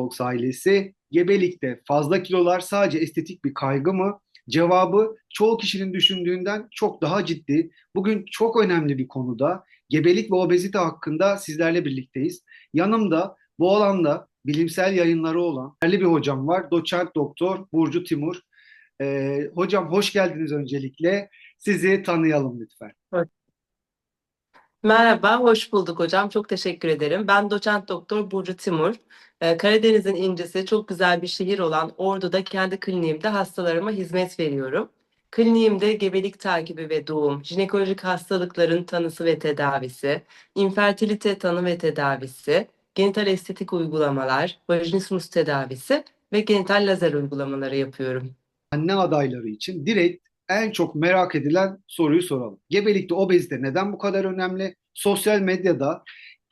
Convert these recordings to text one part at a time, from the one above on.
Fox ailesi gebelikte fazla kilolar sadece estetik bir kaygı mı? Cevabı çoğu kişinin düşündüğünden çok daha ciddi. Bugün çok önemli bir konuda gebelik ve obezite hakkında sizlerle birlikteyiz. Yanımda bu alanda bilimsel yayınları olan değerli bir hocam var. Doçent Doktor Burcu Timur. Ee, hocam hoş geldiniz öncelikle. Sizi tanıyalım lütfen. Merhaba, hoş bulduk hocam. Çok teşekkür ederim. Ben doçent doktor Burcu Timur. Ee, Karadeniz'in incisi çok güzel bir şehir olan Ordu'da kendi kliniğimde hastalarıma hizmet veriyorum. Kliniğimde gebelik takibi ve doğum, jinekolojik hastalıkların tanısı ve tedavisi, infertilite tanı ve tedavisi, genital estetik uygulamalar, vajinismus tedavisi ve genital lazer uygulamaları yapıyorum. Anne adayları için direkt en çok merak edilen soruyu soralım. Gebelikte obezite neden bu kadar önemli? Sosyal medyada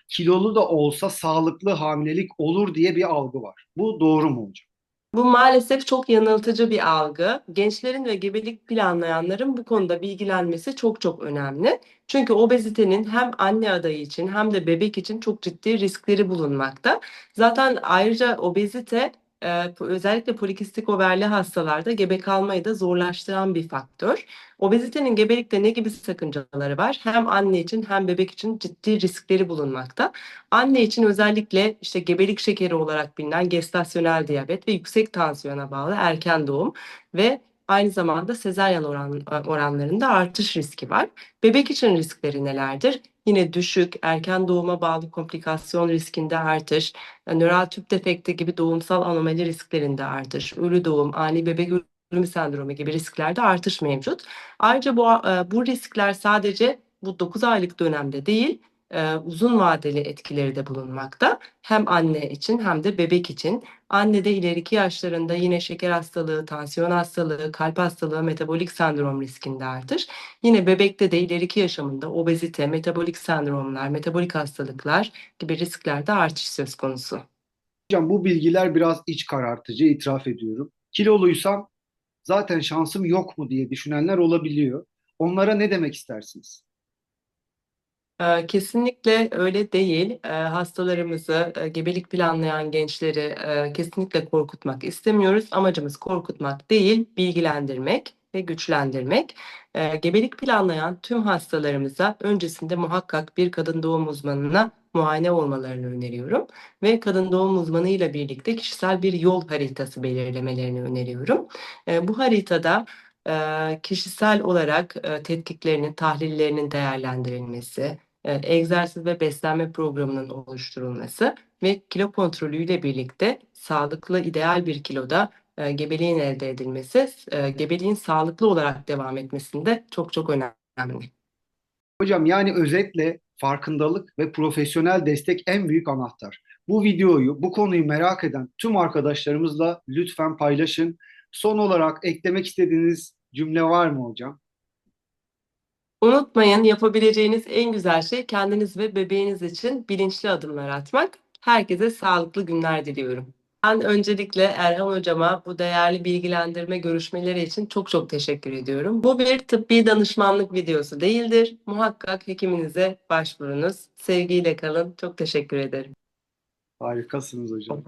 kilolu da olsa sağlıklı hamilelik olur diye bir algı var. Bu doğru mu hocam? Bu maalesef çok yanıltıcı bir algı. Gençlerin ve gebelik planlayanların bu konuda bilgilenmesi çok çok önemli. Çünkü obezitenin hem anne adayı için hem de bebek için çok ciddi riskleri bulunmakta. Zaten ayrıca obezite e, özellikle polikistik overli hastalarda gebe kalmayı da zorlaştıran bir faktör. Obezitenin gebelikte ne gibi sakıncaları var? Hem anne için hem bebek için ciddi riskleri bulunmakta. Anne için özellikle işte gebelik şekeri olarak bilinen gestasyonel diyabet ve yüksek tansiyona bağlı erken doğum ve aynı zamanda sezaryen oran, oranlarında artış riski var. Bebek için riskleri nelerdir? Yine düşük, erken doğuma bağlı komplikasyon riskinde artış, nöral tüp defekti gibi doğumsal anomali risklerinde artış, ölü doğum, ani bebek ölümü sendromu gibi risklerde artış mevcut. Ayrıca bu, bu riskler sadece bu 9 aylık dönemde değil, e, uzun vadeli etkileri de bulunmakta. Hem anne için hem de bebek için. Annede ileriki yaşlarında yine şeker hastalığı, tansiyon hastalığı, kalp hastalığı, metabolik sendrom riskinde artış. Yine bebekte de ileriki yaşamında obezite, metabolik sendromlar, metabolik hastalıklar gibi risklerde artış söz konusu. Hocam bu bilgiler biraz iç karartıcı, itiraf ediyorum. Kiloluysam zaten şansım yok mu diye düşünenler olabiliyor. Onlara ne demek istersiniz? Kesinlikle öyle değil. Hastalarımızı, gebelik planlayan gençleri kesinlikle korkutmak istemiyoruz. Amacımız korkutmak değil, bilgilendirmek ve güçlendirmek. Gebelik planlayan tüm hastalarımıza öncesinde muhakkak bir kadın doğum uzmanına muayene olmalarını öneriyorum ve kadın doğum uzmanı ile birlikte kişisel bir yol haritası belirlemelerini öneriyorum. Bu haritada kişisel olarak tetkiklerinin, tahlillerinin değerlendirilmesi, e, egzersiz ve beslenme programının oluşturulması ve kilo kontrolüyle birlikte sağlıklı ideal bir kiloda e, gebeliğin elde edilmesi, e, gebeliğin sağlıklı olarak devam etmesinde çok çok önemli. Hocam yani özetle farkındalık ve profesyonel destek en büyük anahtar. Bu videoyu, bu konuyu merak eden tüm arkadaşlarımızla lütfen paylaşın. Son olarak eklemek istediğiniz cümle var mı hocam? Unutmayın yapabileceğiniz en güzel şey kendiniz ve bebeğiniz için bilinçli adımlar atmak. Herkese sağlıklı günler diliyorum. Ben öncelikle Erhan Hocama bu değerli bilgilendirme görüşmeleri için çok çok teşekkür ediyorum. Bu bir tıbbi danışmanlık videosu değildir. Muhakkak hekiminize başvurunuz. Sevgiyle kalın. Çok teşekkür ederim. Harikasınız hocam.